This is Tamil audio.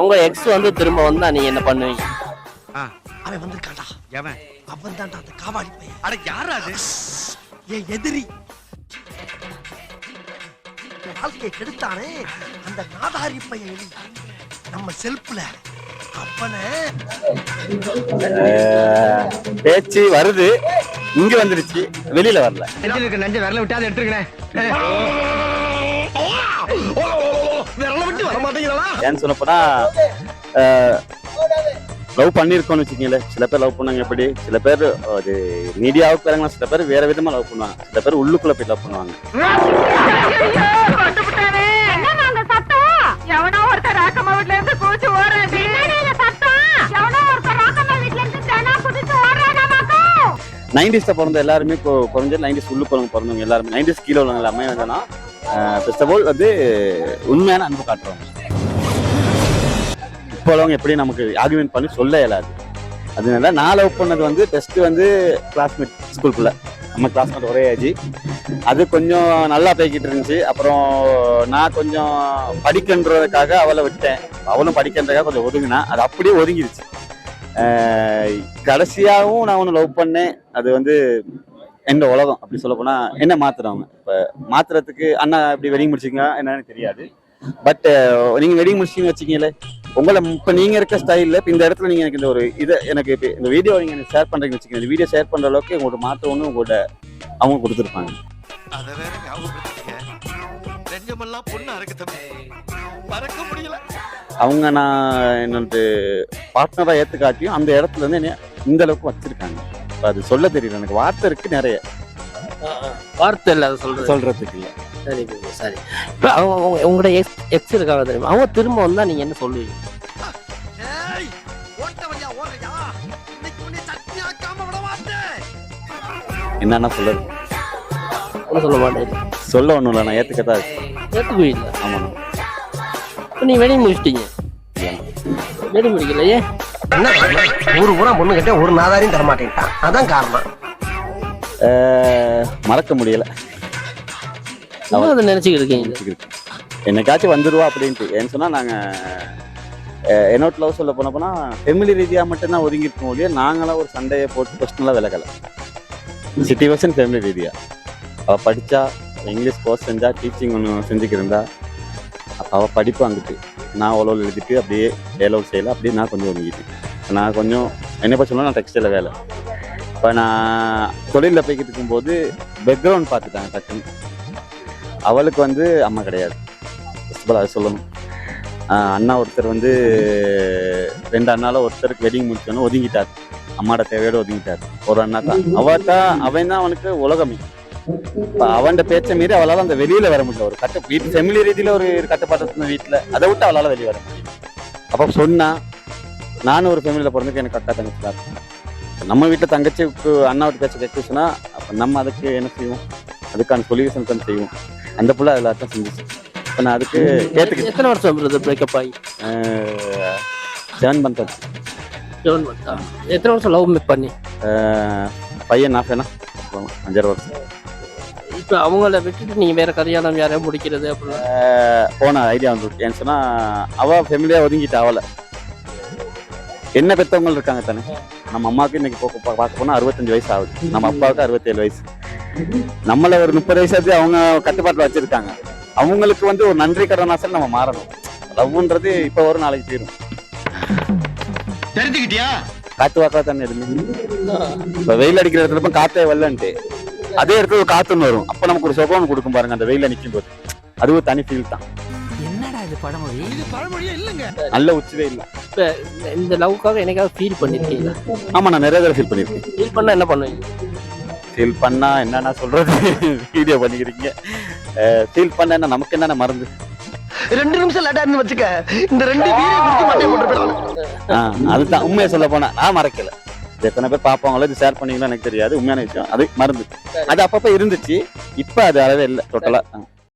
உங்க எக்ஸ் வந்து திரும்ப வந்தா நீங்க என்ன பண்ணுவீங்க? அவன் வந்திருக்கான்டா. எவன்? அவன் தான்டா அந்த காவாடி பையன். அட யாரா அது? என் எதிரி. என் வாழ்க்கையை கெடுத்தானே? அந்த நாதாரி பையன் எலி. நம்ம செல்ஃப்ல. அப்பனே. பேச்சு வருது. இங்க வந்துருச்சு. வெளியில வரல. நெஞ்ச விரல விட்டு அதை எடுத்துருக்கேன் ஏன்னு சொல்லப்போனா லவ் பண்ணியிருக்கோம்னு வச்சுக்கீங்களேன் சில பேர் லவ் பண்ணாங்க எப்படி? சில பேர் அது மீடியாவுக்கு இறங்கலாம் சில பேர் வேற விதமா லவ் பண்ணுவாங்க. சில பேர் உள்ளுக்குள்ள போய் லவ் பண்ணுவாங்க. நைன்டிஸ்ல பிறந்த எல்லாருமே இப்போ குறைஞ்சது நைன்டிஸ் உள்ளுக்குறவங்க பிறந்தவங்க எல்லாருமே. நைன்டிஸ் கீழே உள்ளவங்க எல்லாமே என்னன்னா ஃபர்ஸ்ட் ஆஃப் ஆல் வந்து உண்மையான அன்பு காட்டுறவங்க. இப்போ உள்ளவங்க எப்படி நமக்கு ஆர்குமெண்ட் பண்ணி சொல்ல இயலாது. அதனால நான் லவ் பண்ணது வந்து பெஸ்ட்டு வந்து கிளாஸ்மேட் ஸ்கூலுக்குள்ளே நம்ம கிளாஸ்மேட் ஒரே ஆச்சு அது கொஞ்சம் நல்லா போய்கிட்டு இருந்துச்சு. அப்புறம் நான் கொஞ்சம் படிக்கன்றதுக்காக அவளை விட்டேன். அவளும் படிக்கன்றதுக்காக கொஞ்சம் ஒதுங்கினா. அது அப்படியே ஒதுங்கிருச்சு. கடைசியாகவும் நான் ஒன்று லவ் பண்ணேன். அது வந்து எந்த உலகம் அப்படி சொல்ல போனால் என்ன மாத்துறவங்க இப்போ மாத்துறதுக்கு அண்ணா இப்படி வெடிங் முடிச்சிங்க என்னன்னு தெரியாது. பட் நீங்கள் வெடிங் முடிச்சிங்க வச்சிங்களே உங்களை இப்போ நீங்க இருக்க ஸ்டைலில் இப்போ இந்த இடத்துல நீங்க எனக்கு இந்த ஒரு இதை எனக்கு இப்போ இந்த வீடியோ நீங்க எனக்கு ஷேர் பண்றீங்கன்னு வச்சுக்கோங்க. இந்த வீடியோ ஷேர் பண்ற அளவுக்கு உங்களோட மாற்றம்னு உங்களோட அவங்க கொடுத்துருப்பாங்க. அத வேற ஞாபகப்படுத்திக்க நெஞ்சமெல்லாம் பொண்ணு அறக்க தம்பி. மறக்க முடியல. அவங்க நான் என்னோட பார்ட்னராக ஏற்றுக்காட்டியும் அந்த இடத்துல இருந்து என்னைய இந்த அளவுக்கு வச்சிருக்காங்க. இப்ப அது சொல்ல தெரியல எனக்கு வார்த்தை இருக்கு நிறைய. வார்த்தை இல்ல அதை சொல்றது. சொல்றதுக்கு இல்லை. சரி சரி. இப்ப அவங்க உங்க- உங்களோட எக்ஸ் எக்ஸ் இருக்காங்க தெரியுமா? அவங்க திரும்ப வந்தா நீங்க என்ன சொல்லுவீங்க? என்னன்னா ஒன்றும் சொல்ல மாட்டேன். சொல்ல ஒன்றும் இல்லை நான் ஏற்றுக்கத்தான் இருக்கு ஏத்துக்குவீங்க ஆமாண்ணா. இப்போ நீ வெடி முடிச்சிட்டீங்க. வெடி முடிக்கலையே ஊரு பூரா பொண்ணு கிட்ட ஒரு நாதாரியும் தர மாட்டேன்ட்டான் அதான் காரணம். அஹ் மறக்க முடியல. இன்னும் அதை நினைச்சுக்கிட்டு இருக்கீங்க. என்னைக்காச்சும் வந்துருவா அப்படின்ட்டு. ஏன்னு சொன்னா நாங்க என்னோட லவ் சொல்ல போன போனா ஃபெமிலி ரீதியா மட்டும்தான் ஒதுங்கி இருக்கோம் ஒழிய நாங்களாம் ஒரு சண்டையை போட்டு பர்சனலாக விலகல. சிச்சுவேஷன் ஃபேமிலி ரீதியா. அவ படிச்சா இங்கிலீஷ் கோர்ஸ் செஞ்சா டீச்சிங் ஒன்று செஞ்சுக்கிருந்தா அப்போ அவள் படிப்பு அங்கிட்டு. நான் அவ்வளோ எழுதிட்டு அப்படியே ஏலோ செய்யல அப்படியே நான் கொஞ்சம் ஒதுங்கிட்டு நான் கொஞ்சம் என்ன பற்றி சொன்னா நான் டெக்ஸ்டைலில் வேலை. இப்போ நான் தொழிலில் போய்கிட்டு இருக்கும்போது பேக்ரவுண்ட் பார்த்துட்டாங்க டக்குன்னு. அவளுக்கு வந்து அம்மா கிடையாது. First அதை சொல்லணும். அண்ணா ஒருத்தர் வந்து ரெண்டு அண்ணால ஒருத்தருக்கு வெட்டிங் முடிச்சோன்னு ஒதுங்கிட்டார். அம்மாட தேவையோடு ஒதுங்கிட்டார். ஒரு அண்ணா தான். அவ தான் அவன் தான் அவனுக்கு உலகமே. இப்போ அவன்கிட்ட பேச்ச மீறி அவளால் அந்த வெளியில வர முடியல. ஒரு கட்ட வீட்டு ஃபெமிலி ரீதியில ஒரு கட்டுப்பாடு இருந்த வீட்டில் அதை விட்டு அவளால வெளியே வர முடியும் அப்போ சொன்னா நானும் ஒரு ஃபெமிலியில் பிறந்துக்கு எனக்கு அக்கா தங்கச்சி தான் நம்ம வீட்டில் தங்கச்சிக்கு அண்ணா விட்டு பேச்ச கேட்க அப்போ நம்ம அதுக்கு என்ன செய்வோம்? அதுக்கான சொல்யூஷன் தான் செய்வோம். அந்த புள்ள எல்லாத்தையும் செஞ்சுச்சு இப்போ நான் அதுக்கு கேட்டுக்கிட்டு எத்தனை வருஷம் பிரதர் பிரேக்கப் ஆகி? செவன் மந்த் ஆச்சு. செவன் மந்த்தா எத்தனை வருஷம் லவ் மேக் பண்ணி? பையன் நான் ஃபேனா அஞ்சாறு வருஷம். இப்போ அவங்கள விட்டுட்டு நீங்க வேற கல்யாணம் யாரையும் முடிக்கிறது அப்படின்னா? போன ஐடியா வந்துருக்கு ஏன்னு சொன்னா அவ ஃபேமிலியா ஒதுங்கிட்டா அவளை என்ன பெற்றவங்க இருக்காங்க தானே. நம்ம அம்மாவுக்கு இன்னைக்கு போக்க பா- பார்க்க போனா அறுபத்தஞ்சு வயசு ஆகுது. நம்ம அப்பாவுக்கு அறுபத்தேழு வயசு. நம்மள ஒரு முப்பது வயசாச்சு அவங்க கட்டுப்பாட்டில் வச்சிருக்காங்க. அவங்களுக்கு வந்து ஒரு நன்றி கடனாசல் நம்ம மாறணும். லவ்ன்றது இப்போ ஒரு நாளைக்கு தீரும். தெரிஞ்சுக்கிட்டியா? காத்து வாக்கா தானே இருந்து இப்ப வெயில் அடிக்கிற இடத்துல இப்ப காத்தே வரலன்ட்டு. அதே இடத்துல ஒரு காத்துன்னு வரும். அப்ப நமக்கு ஒரு சுகம் கொடுக்கும் பாருங்க அந்த வெயில நிக்கும் போது. அது ஒரு தனி ஃபீல் தான். இது பழமொழியே இல்லைங்க. நல்ல உச்சி வெயில் இப்போ இந்த லவ்க்காக என்னைக்காவது ஃபீல் பண்ணிருக்கீங்களா? ஆமா நான் நிறைய தடவை ஃபீல் பண்ணிருக்கேன். ஃபீல் பண்ணா என்ன பண்ணுவீங்க? ஃபீல் பண்ணா என்னன்னா சொல்றது? வீடியோ பண்ணிக்கிறீங்க. ஃபீல் பண்ண என்ன? நமக்கு என்னென்ன மறந்து ரெண்டு நிமிஷம் லேட்டா இருந்து வச்சுக்க. இந்த ரெண்டு அதுதான். உண்மையை சொல்ல போனா நான் மறக்கல. இது எத்தனை பேர் பார்ப்பாங்களோ இது ஷேர் பண்ணீங்களோ எனக்கு தெரியாது. உண்மையான விஷயம். அது மறந்து அது அப்பப்ப இருந்துச்சு. இப்ப அது அளவே இல்லை டோட்டலா